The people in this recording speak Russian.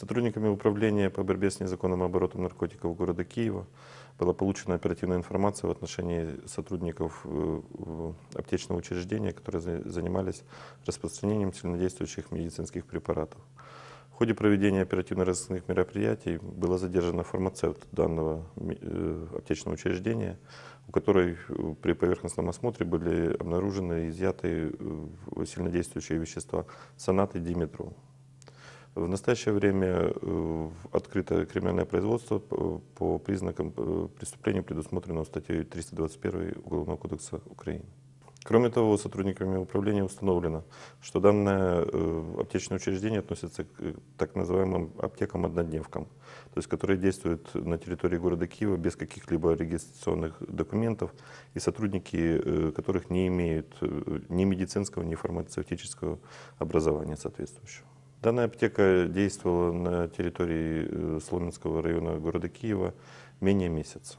Сотрудниками Управления по борьбе с незаконным оборотом наркотиков города Киева была получена оперативная информация в отношении сотрудников э, аптечного учреждения, которые за- занимались распространением сильнодействующих медицинских препаратов. В ходе проведения оперативно-розыскных мероприятий было задержано фармацевт данного э, аптечного учреждения, у которой э, при поверхностном осмотре были обнаружены и изъяты сильнодействующие вещества сонат и диметрол. В настоящее время э, открыто криминальное производство по по признакам э, преступления, предусмотренного статьей 321 Уголовного кодекса Украины. Кроме того, сотрудниками управления установлено, что данное э, аптечное учреждение относится к э, так называемым аптекам-однодневкам, то есть которые действуют на территории города Киева без каких-либо регистрационных документов, и сотрудники э, которых не имеют э, ни медицинского, ни фармацевтического образования соответствующего. Данная аптека действовала на территории э, Сломенского района города Киева менее месяца.